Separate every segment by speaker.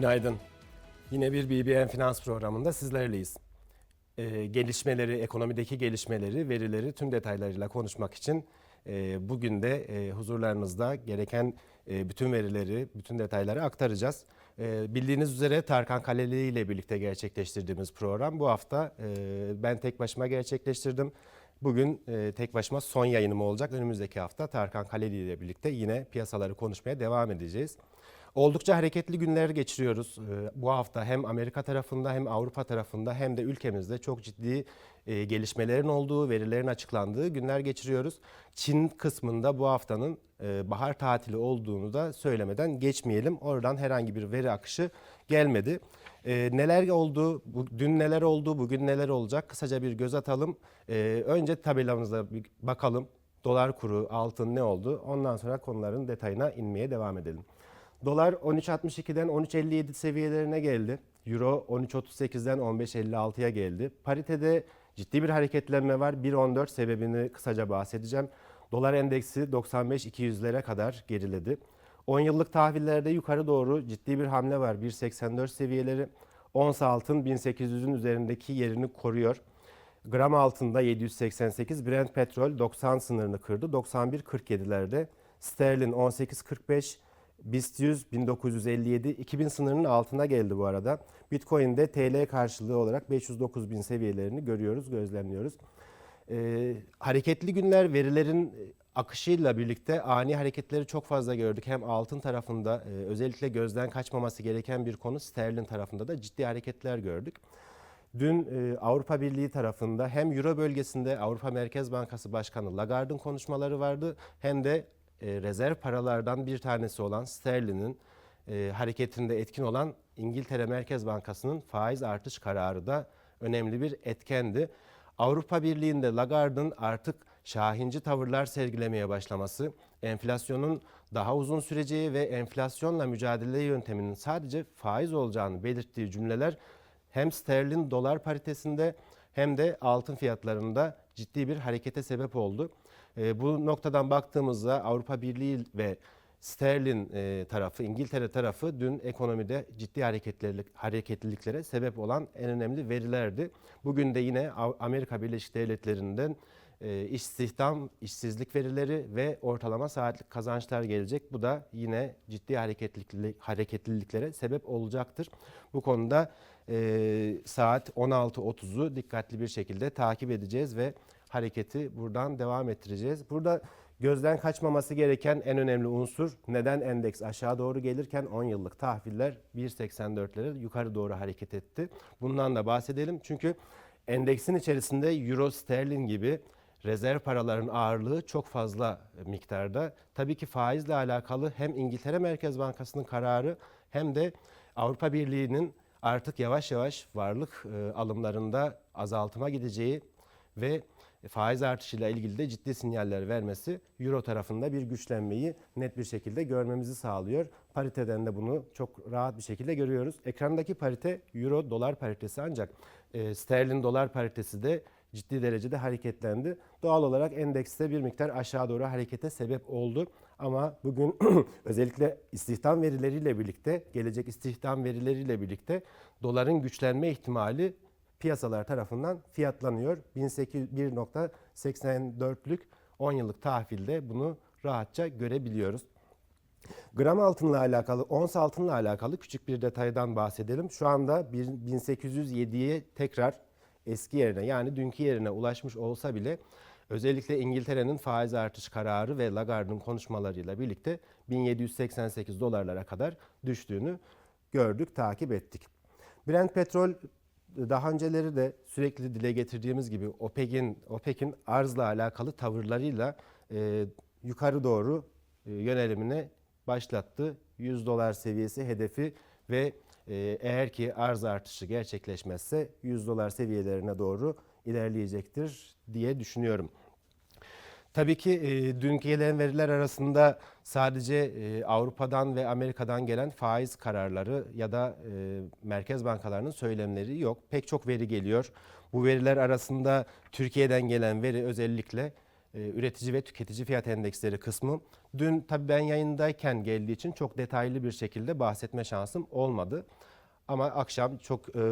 Speaker 1: Günaydın. Yine bir BBN Finans programında sizlerleyiz. Ee, gelişmeleri, ekonomideki gelişmeleri, verileri tüm detaylarıyla konuşmak için e, bugün de e, huzurlarınızda gereken e, bütün verileri, bütün detayları aktaracağız. E, bildiğiniz üzere Tarkan Kaleli ile birlikte gerçekleştirdiğimiz program bu hafta e, ben tek başıma gerçekleştirdim. Bugün e, tek başıma son yayınım olacak. Önümüzdeki hafta Tarkan Kaleli ile birlikte yine piyasaları konuşmaya devam edeceğiz. Oldukça hareketli günler geçiriyoruz. Ee, Bu hafta hem Amerika tarafında hem Avrupa tarafında hem de ülkemizde çok ciddi e, gelişmelerin olduğu, verilerin açıklandığı günler geçiriyoruz. Çin kısmında bu haftanın e, bahar tatili olduğunu da söylemeden geçmeyelim. Oradan herhangi bir veri akışı gelmedi. E, neler oldu, bu, dün neler oldu, bugün neler olacak kısaca bir göz atalım. E, önce tabelamıza bir bakalım. Dolar kuru, altın ne oldu? Ondan sonra konuların detayına inmeye devam edelim. Dolar 13.62'den 13.57 seviyelerine geldi. Euro 13.38'den 15.56'ya geldi. Paritede ciddi bir hareketlenme var. 1.14 sebebini kısaca bahsedeceğim. Dolar endeksi 95-200'lere kadar geriledi. 10 yıllık tahvillerde yukarı doğru ciddi bir hamle var. 1.84 seviyeleri. Ons altın 1800'ün üzerindeki yerini koruyor. Gram altında 788, Brent petrol 90 sınırını kırdı. 91.47'lerde. Sterlin 18.45, BIST 100 1957 2000 sınırının altına geldi bu arada. Bitcoin'de TL karşılığı olarak 509 bin seviyelerini görüyoruz, gözlemliyoruz. Ee, hareketli günler verilerin akışıyla birlikte ani hareketleri çok fazla gördük. Hem altın tarafında e, özellikle gözden kaçmaması gereken bir konu sterlin tarafında da ciddi hareketler gördük. Dün e, Avrupa Birliği tarafında hem Euro bölgesinde Avrupa Merkez Bankası Başkanı Lagarde'ın konuşmaları vardı hem de e, rezerv paralardan bir tanesi olan sterlinin e, hareketinde etkin olan İngiltere Merkez Bankası'nın faiz artış kararı da önemli bir etkendi. Avrupa Birliği'nde Lagarde'ın artık şahinci tavırlar sergilemeye başlaması, enflasyonun daha uzun süreceği ve enflasyonla mücadele yönteminin sadece faiz olacağını belirttiği cümleler hem sterlin dolar paritesinde hem de altın fiyatlarında ciddi bir harekete sebep oldu. E, bu noktadan baktığımızda Avrupa Birliği ve sterlin e, tarafı, İngiltere tarafı dün ekonomide ciddi hareketlilik, hareketliliklere sebep olan en önemli verilerdi. Bugün de yine Amerika Birleşik Devletleri'nden e, istihdam, işsizlik verileri ve ortalama saatlik kazançlar gelecek. Bu da yine ciddi hareketlilik, hareketliliklere sebep olacaktır. Bu konuda e, saat 16.30'u dikkatli bir şekilde takip edeceğiz ve hareketi buradan devam ettireceğiz. Burada gözden kaçmaması gereken en önemli unsur neden endeks aşağı doğru gelirken 10 yıllık tahviller 1.84'lere yukarı doğru hareket etti. Bundan da bahsedelim. Çünkü endeksin içerisinde euro, sterlin gibi rezerv paraların ağırlığı çok fazla miktarda. Tabii ki faizle alakalı hem İngiltere Merkez Bankası'nın kararı hem de Avrupa Birliği'nin artık yavaş yavaş varlık e, alımlarında azaltıma gideceği ve faiz artışıyla ilgili de ciddi sinyaller vermesi Euro tarafında bir güçlenmeyi net bir şekilde görmemizi sağlıyor. Pariteden de bunu çok rahat bir şekilde görüyoruz. Ekrandaki parite Euro dolar paritesi ancak e, sterlin dolar paritesi de ciddi derecede hareketlendi. Doğal olarak endekste bir miktar aşağı doğru harekete sebep oldu. Ama bugün özellikle istihdam verileriyle birlikte, gelecek istihdam verileriyle birlikte doların güçlenme ihtimali piyasalar tarafından fiyatlanıyor. 1.84'lük 10 yıllık tahvilde bunu rahatça görebiliyoruz. Gram altınla alakalı, ons altınla alakalı küçük bir detaydan bahsedelim. Şu anda bir 1807'ye tekrar eski yerine yani dünkü yerine ulaşmış olsa bile özellikle İngiltere'nin faiz artış kararı ve Lagarde'ın konuşmalarıyla birlikte 1788 dolarlara kadar düştüğünü gördük, takip ettik. Brent petrol daha önceleri de sürekli dile getirdiğimiz gibi OPEC'in OPEC'in arzla alakalı tavırlarıyla e, yukarı doğru e, yönelimine başlattı. 100 dolar seviyesi hedefi ve e, eğer ki arz artışı gerçekleşmezse 100 dolar seviyelerine doğru ilerleyecektir diye düşünüyorum. Tabii ki e, dünkü gelen veriler arasında sadece e, Avrupa'dan ve Amerika'dan gelen faiz kararları ya da e, merkez bankalarının söylemleri yok. Pek çok veri geliyor. Bu veriler arasında Türkiye'den gelen veri özellikle e, üretici ve tüketici fiyat endeksleri kısmı. Dün tabii ben yayındayken geldiği için çok detaylı bir şekilde bahsetme şansım olmadı. Ama akşam çok e,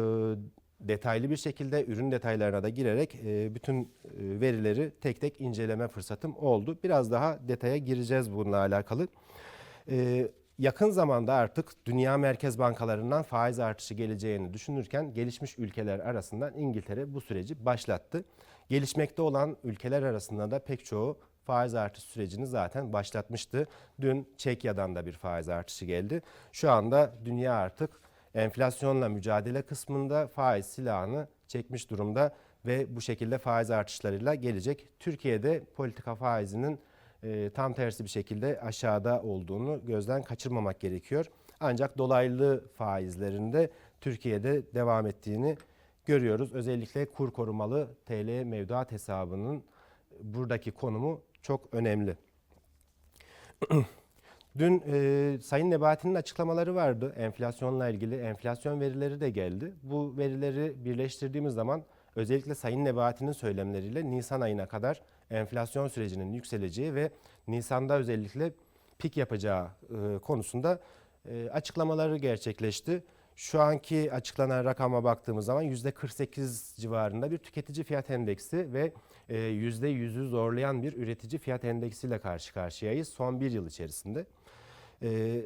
Speaker 1: detaylı bir şekilde ürün detaylarına da girerek e, bütün e, verileri tek tek inceleme fırsatım oldu. Biraz daha detaya gireceğiz bununla alakalı. E, yakın zamanda artık dünya merkez bankalarından faiz artışı geleceğini düşünürken gelişmiş ülkeler arasından İngiltere bu süreci başlattı. Gelişmekte olan ülkeler arasında da pek çoğu faiz artış sürecini zaten başlatmıştı. Dün Çekya'dan da bir faiz artışı geldi. Şu anda dünya artık enflasyonla mücadele kısmında faiz silahını çekmiş durumda ve bu şekilde faiz artışlarıyla gelecek. Türkiye'de politika faizinin e, tam tersi bir şekilde aşağıda olduğunu gözden kaçırmamak gerekiyor. Ancak dolaylı faizlerinde Türkiye'de devam ettiğini görüyoruz. Özellikle kur korumalı TL mevduat hesabının buradaki konumu çok önemli. Dün e, Sayın Nebati'nin açıklamaları vardı enflasyonla ilgili. Enflasyon verileri de geldi. Bu verileri birleştirdiğimiz zaman özellikle Sayın Nebati'nin söylemleriyle Nisan ayına kadar enflasyon sürecinin yükseleceği ve Nisan'da özellikle pik yapacağı e, konusunda e, açıklamaları gerçekleşti. Şu anki açıklanan rakama baktığımız zaman %48 civarında bir tüketici fiyat endeksi ve e, %100'ü zorlayan bir üretici fiyat endeksiyle karşı karşıyayız son bir yıl içerisinde. E,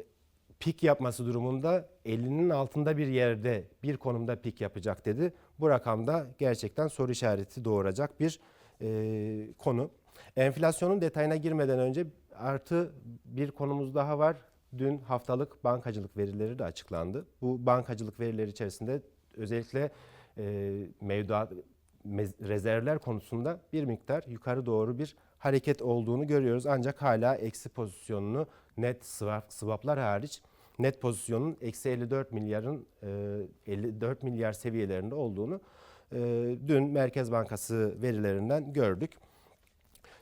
Speaker 1: pik yapması durumunda 50'nin altında bir yerde bir konumda pik yapacak dedi. Bu rakamda gerçekten soru işareti doğuracak bir e, konu. Enflasyonun detayına girmeden önce artı bir konumuz daha var. Dün haftalık bankacılık verileri de açıklandı. Bu bankacılık verileri içerisinde özellikle e, mevduat rezervler konusunda bir miktar yukarı doğru bir hareket olduğunu görüyoruz. Ancak hala eksi pozisyonunu net swap, swaplar hariç net pozisyonun eksi 54 milyarın e, 54 milyar seviyelerinde olduğunu e, dün Merkez Bankası verilerinden gördük.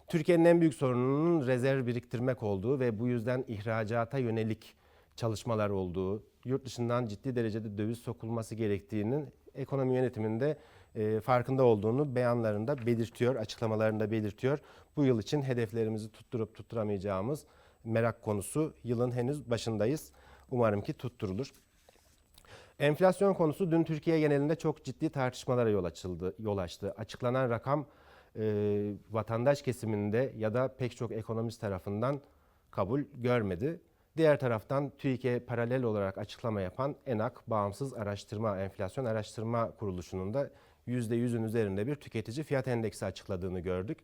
Speaker 1: Türkiye'nin en büyük sorununun rezerv biriktirmek olduğu ve bu yüzden ihracata yönelik çalışmalar olduğu, yurt dışından ciddi derecede döviz sokulması gerektiğinin ekonomi yönetiminde e, farkında olduğunu beyanlarında belirtiyor, açıklamalarında belirtiyor. Bu yıl için hedeflerimizi tutturup tutturamayacağımız merak konusu. Yılın henüz başındayız. Umarım ki tutturulur. Enflasyon konusu dün Türkiye genelinde çok ciddi tartışmalara yol açıldı, yol açtı. Açıklanan rakam e, vatandaş kesiminde ya da pek çok ekonomist tarafından kabul görmedi. Diğer taraftan TÜİK'e paralel olarak açıklama yapan ENAK Bağımsız Araştırma Enflasyon Araştırma Kuruluşu'nun da %100'ün üzerinde bir tüketici fiyat endeksi açıkladığını gördük.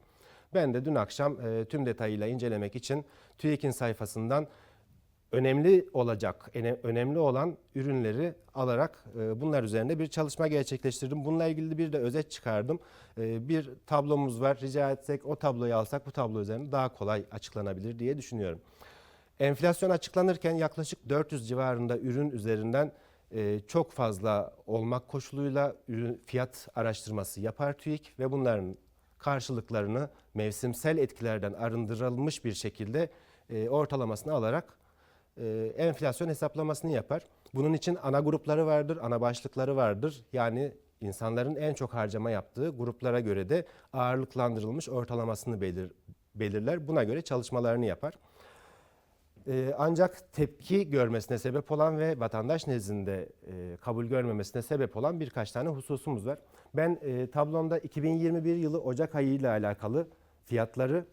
Speaker 1: Ben de dün akşam e, tüm detayıyla incelemek için TÜİK'in sayfasından önemli olacak, önemli olan ürünleri alarak e, bunlar üzerinde bir çalışma gerçekleştirdim. Bununla ilgili bir de özet çıkardım. E, bir tablomuz var. Rica etsek o tabloyu alsak bu tablo üzerinde daha kolay açıklanabilir diye düşünüyorum. Enflasyon açıklanırken yaklaşık 400 civarında ürün üzerinden e, çok fazla olmak koşuluyla fiyat araştırması yapar TÜİK ve bunların karşılıklarını mevsimsel etkilerden arındırılmış bir şekilde e, ortalamasını alarak e, enflasyon hesaplamasını yapar. Bunun için ana grupları vardır, ana başlıkları vardır. Yani insanların en çok harcama yaptığı gruplara göre de ağırlıklandırılmış ortalamasını belir, belirler. Buna göre çalışmalarını yapar. Ee, ancak tepki görmesine sebep olan ve vatandaş nezdinde e, kabul görmemesine sebep olan birkaç tane hususumuz var. Ben e, tablomda 2021 yılı Ocak ayı ile alakalı fiyatları,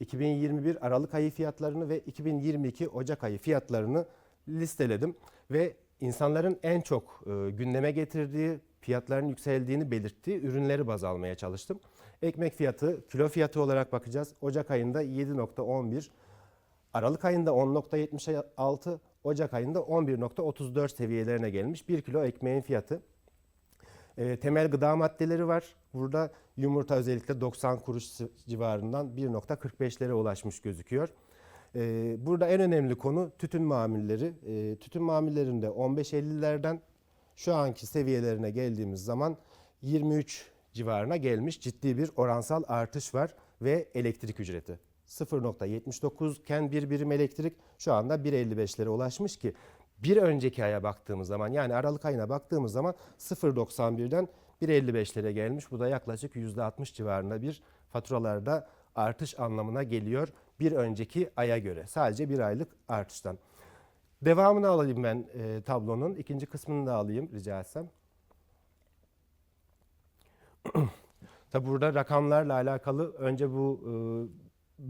Speaker 1: 2021 Aralık ayı fiyatlarını ve 2022 Ocak ayı fiyatlarını listeledim ve insanların en çok e, gündeme getirdiği, fiyatların yükseldiğini belirttiği ürünleri baz almaya çalıştım. Ekmek fiyatı, kilo fiyatı olarak bakacağız. Ocak ayında 7.11, Aralık ayında 10.76, Ocak ayında 11.34 seviyelerine gelmiş 1 kilo ekmeğin fiyatı. E, temel gıda maddeleri var. Burada yumurta özellikle 90 kuruş civarından 1.45'lere ulaşmış gözüküyor. E, burada en önemli konu tütün mamulleri. E, tütün mamullerinde 15.50'lerden şu anki seviyelerine geldiğimiz zaman 23 civarına gelmiş ciddi bir oransal artış var ve elektrik ücreti 0.79 iken bir birim elektrik şu anda 1.55'lere ulaşmış ki bir önceki aya baktığımız zaman yani Aralık ayına baktığımız zaman 0.91'den 1.55'lere gelmiş. Bu da yaklaşık %60 civarında bir faturalarda artış anlamına geliyor bir önceki aya göre. Sadece bir aylık artıştan. Devamını alayım ben e, tablonun. ikinci kısmını da alayım rica etsem. Tabi burada rakamlarla alakalı önce bu e,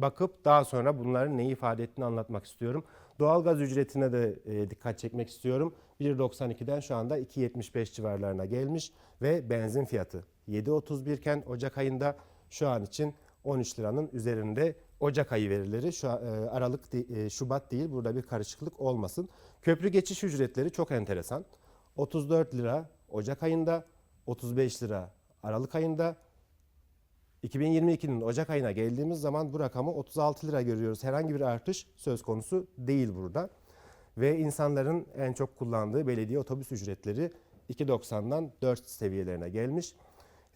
Speaker 1: bakıp daha sonra bunların neyi ifade ettiğini anlatmak istiyorum. Doğalgaz ücretine de e, dikkat çekmek istiyorum. 1.92'den şu anda 2.75 civarlarına gelmiş ve benzin fiyatı 7.31 iken Ocak ayında şu an için 13 liranın üzerinde Ocak ayı verileri şu e, Aralık e, Şubat değil burada bir karışıklık olmasın. Köprü geçiş ücretleri çok enteresan. 34 lira Ocak ayında, 35 lira Aralık ayında, 2022'nin Ocak ayına geldiğimiz zaman bu rakamı 36 lira görüyoruz. Herhangi bir artış söz konusu değil burada. Ve insanların en çok kullandığı belediye otobüs ücretleri 2.90'dan 4 seviyelerine gelmiş.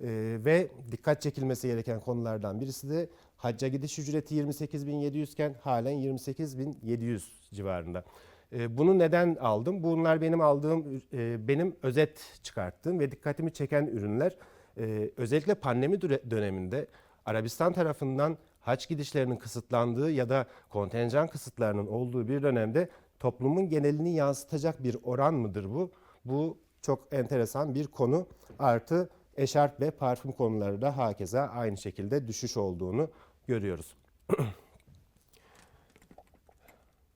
Speaker 1: Ee, ve dikkat çekilmesi gereken konulardan birisi de hacca gidiş ücreti 28.700 iken halen 28.700 civarında. Ee, bunu neden aldım? Bunlar benim aldığım, e, benim özet çıkarttığım ve dikkatimi çeken ürünler. Ee, özellikle pandemi döneminde Arabistan tarafından haç gidişlerinin kısıtlandığı ya da kontenjan kısıtlarının olduğu bir dönemde toplumun genelini yansıtacak bir oran mıdır bu? Bu çok enteresan bir konu. Artı eşarp ve parfüm konuları da hakeza aynı şekilde düşüş olduğunu görüyoruz.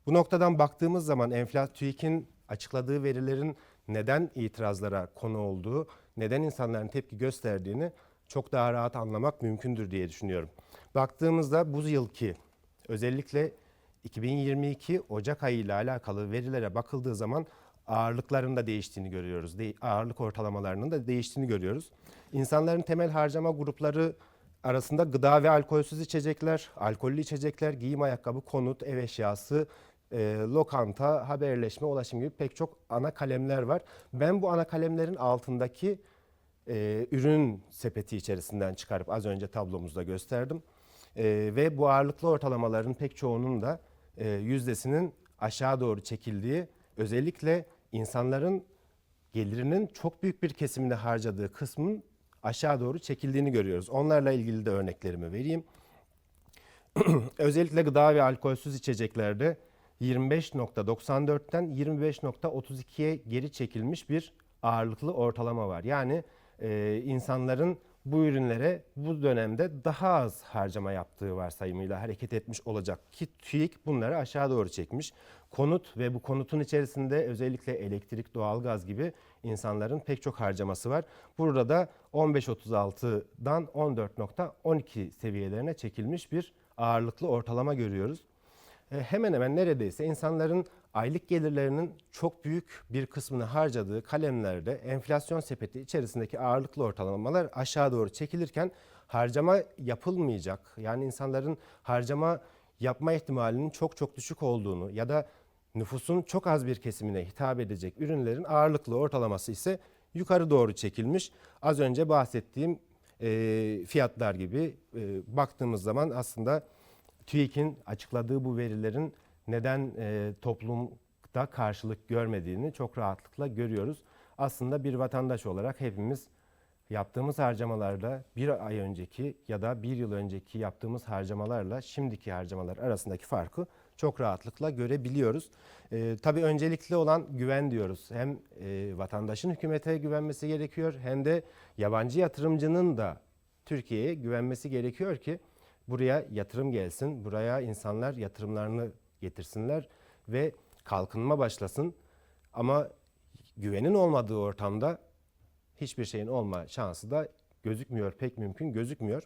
Speaker 1: Bu noktadan baktığımız zaman enflasyon TÜİK'in açıkladığı verilerin neden itirazlara konu olduğu, neden insanların tepki gösterdiğini çok daha rahat anlamak mümkündür diye düşünüyorum. Baktığımızda bu yılki özellikle 2022 Ocak ayı ile alakalı verilere bakıldığı zaman ağırlıkların da değiştiğini görüyoruz. De- ağırlık ortalamalarının da değiştiğini görüyoruz. İnsanların temel harcama grupları arasında gıda ve alkolsüz içecekler, alkollü içecekler, giyim ayakkabı, konut, ev eşyası, e, lokanta, haberleşme, ulaşım gibi pek çok ana kalemler var. Ben bu ana kalemlerin altındaki e, ürün sepeti içerisinden çıkarıp az önce tablomuzda gösterdim. E, ve bu ağırlıklı ortalamaların pek çoğunun da e, yüzdesinin aşağı doğru çekildiği, özellikle insanların gelirinin çok büyük bir kesimini harcadığı kısmın aşağı doğru çekildiğini görüyoruz. Onlarla ilgili de örneklerimi vereyim. Özellikle gıda ve alkolsüz içeceklerde 25.94'ten 25.32'ye geri çekilmiş bir ağırlıklı ortalama var. Yani e, insanların bu ürünlere bu dönemde daha az harcama yaptığı varsayımıyla hareket etmiş olacak ki TÜİK bunları aşağı doğru çekmiş. Konut ve bu konutun içerisinde özellikle elektrik, doğalgaz gibi insanların pek çok harcaması var. Burada da 15.36'dan 14.12 seviyelerine çekilmiş bir ağırlıklı ortalama görüyoruz. E, hemen hemen neredeyse insanların aylık gelirlerinin çok büyük bir kısmını harcadığı kalemlerde enflasyon sepeti içerisindeki ağırlıklı ortalamalar aşağı doğru çekilirken harcama yapılmayacak yani insanların harcama yapma ihtimalinin çok çok düşük olduğunu ya da nüfusun çok az bir kesimine hitap edecek ürünlerin ağırlıklı ortalaması ise yukarı doğru çekilmiş. Az önce bahsettiğim e, fiyatlar gibi e, baktığımız zaman aslında TÜİK'in açıkladığı bu verilerin neden e, toplumda karşılık görmediğini çok rahatlıkla görüyoruz. Aslında bir vatandaş olarak hepimiz yaptığımız harcamalarla bir ay önceki ya da bir yıl önceki yaptığımız harcamalarla şimdiki harcamalar arasındaki farkı çok rahatlıkla görebiliyoruz. E, tabii öncelikli olan güven diyoruz. Hem e, vatandaşın hükümete güvenmesi gerekiyor hem de yabancı yatırımcının da Türkiye'ye güvenmesi gerekiyor ki buraya yatırım gelsin, buraya insanlar yatırımlarını getirsinler ve kalkınma başlasın. Ama güvenin olmadığı ortamda hiçbir şeyin olma şansı da gözükmüyor, pek mümkün gözükmüyor.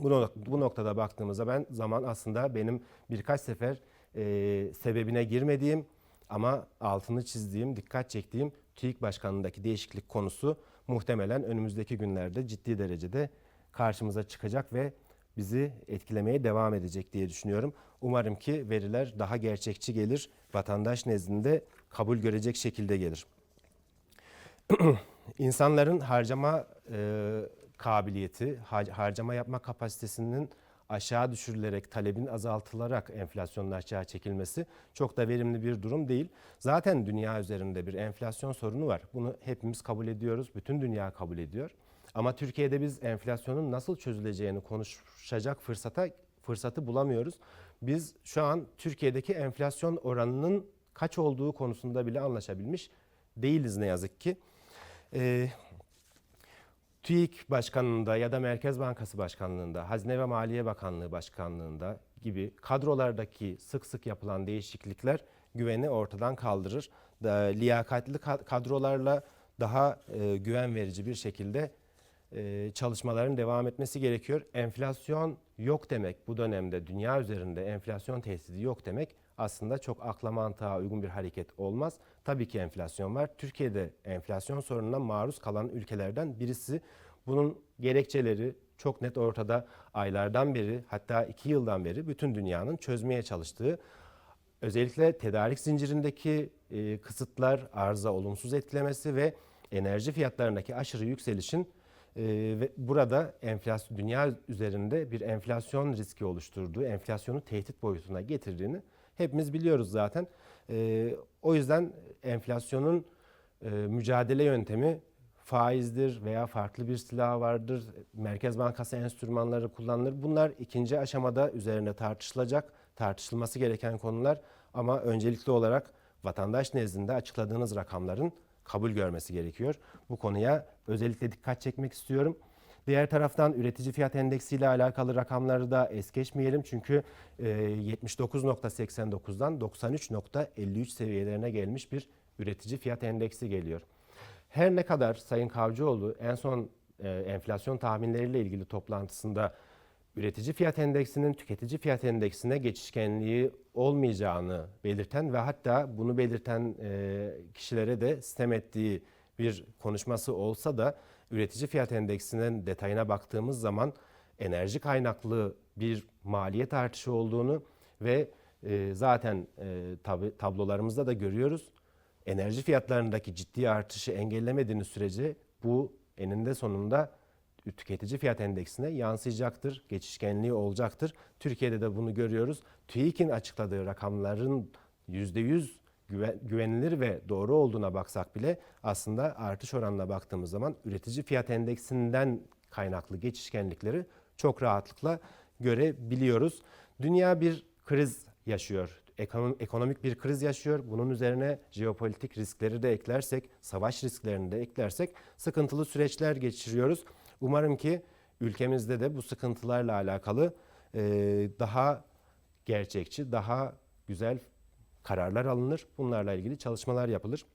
Speaker 1: Bu, nok- bu noktada baktığımızda ben zaman aslında benim birkaç sefer e, sebebine girmediğim ama altını çizdiğim, dikkat çektiğim TÜİK Başkanlığı'ndaki değişiklik konusu muhtemelen önümüzdeki günlerde ciddi derecede karşımıza çıkacak ve bizi etkilemeye devam edecek diye düşünüyorum. Umarım ki veriler daha gerçekçi gelir, vatandaş nezdinde kabul görecek şekilde gelir. İnsanların harcama e, kabiliyeti, har- harcama yapma kapasitesinin aşağı düşürülerek, talebin azaltılarak enflasyonun aşağı çekilmesi çok da verimli bir durum değil. Zaten dünya üzerinde bir enflasyon sorunu var. Bunu hepimiz kabul ediyoruz, bütün dünya kabul ediyor. Ama Türkiye'de biz enflasyonun nasıl çözüleceğini konuşacak fırsata fırsatı bulamıyoruz. Biz şu an Türkiye'deki enflasyon oranının kaç olduğu konusunda bile anlaşabilmiş değiliz ne yazık ki. Ee, TÜİK Başkanlığında ya da Merkez Bankası Başkanlığında, Hazine ve Maliye Bakanlığı Başkanlığında gibi kadrolardaki sık sık yapılan değişiklikler güveni ortadan kaldırır. Da, liyakatli ka- kadrolarla daha e, güven verici bir şekilde e, çalışmaların devam etmesi gerekiyor. Enflasyon yok demek bu dönemde dünya üzerinde enflasyon tehdidi yok demek aslında çok akla mantığa uygun bir hareket olmaz. Tabii ki enflasyon var. Türkiye'de enflasyon sorununa maruz kalan ülkelerden birisi. Bunun gerekçeleri çok net ortada. Aylardan beri hatta iki yıldan beri bütün dünyanın çözmeye çalıştığı özellikle tedarik zincirindeki e, kısıtlar, arıza olumsuz etkilemesi ve enerji fiyatlarındaki aşırı yükselişin e, ve burada enflasyon dünya üzerinde bir enflasyon riski oluşturduğu, enflasyonu tehdit boyutuna getirdiğini hepimiz biliyoruz zaten. E, o yüzden enflasyonun e, mücadele yöntemi faizdir veya farklı bir silah vardır. Merkez Bankası enstrümanları kullanılır. Bunlar ikinci aşamada üzerine tartışılacak, tartışılması gereken konular. Ama öncelikli olarak vatandaş nezdinde açıkladığınız rakamların kabul görmesi gerekiyor. Bu konuya özellikle dikkat çekmek istiyorum. Diğer taraftan üretici fiyat endeksi ile alakalı rakamları da es geçmeyelim. Çünkü e, 79.89'dan 93.53 seviyelerine gelmiş bir üretici fiyat endeksi geliyor. Her ne kadar Sayın Kavcıoğlu en son e, enflasyon tahminleriyle ilgili toplantısında üretici fiyat endeksinin tüketici fiyat endeksine geçişkenliği olmayacağını belirten ve hatta bunu belirten e, kişilere de sistem ettiği bir konuşması olsa da üretici fiyat endeksinin detayına baktığımız zaman enerji kaynaklı bir maliyet artışı olduğunu ve e, zaten e, tablolarımızda da görüyoruz. Enerji fiyatlarındaki ciddi artışı engellemediğiniz sürece bu eninde sonunda tüketici fiyat endeksine yansıyacaktır, geçişkenliği olacaktır. Türkiye'de de bunu görüyoruz. TÜİK'in açıkladığı rakamların %100 güven- güvenilir ve doğru olduğuna baksak bile aslında artış oranına baktığımız zaman üretici fiyat endeksinden kaynaklı geçişkenlikleri çok rahatlıkla görebiliyoruz. Dünya bir kriz yaşıyor. Ekonom- Ekonomik bir kriz yaşıyor. Bunun üzerine jeopolitik riskleri de eklersek, savaş risklerini de eklersek sıkıntılı süreçler geçiriyoruz. Umarım ki ülkemizde de bu sıkıntılarla alakalı e, daha gerçekçi, daha güzel kararlar alınır. Bunlarla ilgili çalışmalar yapılır.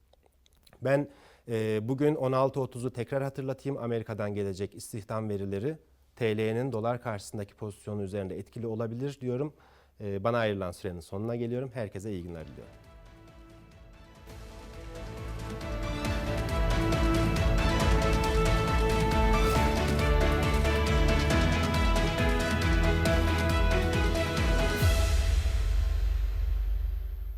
Speaker 1: Ben e, bugün 16.30'u tekrar hatırlatayım. Amerika'dan gelecek istihdam verileri TL'nin dolar karşısındaki pozisyonu üzerinde etkili olabilir diyorum. E, bana ayrılan sürenin sonuna geliyorum. Herkese iyi günler diliyorum.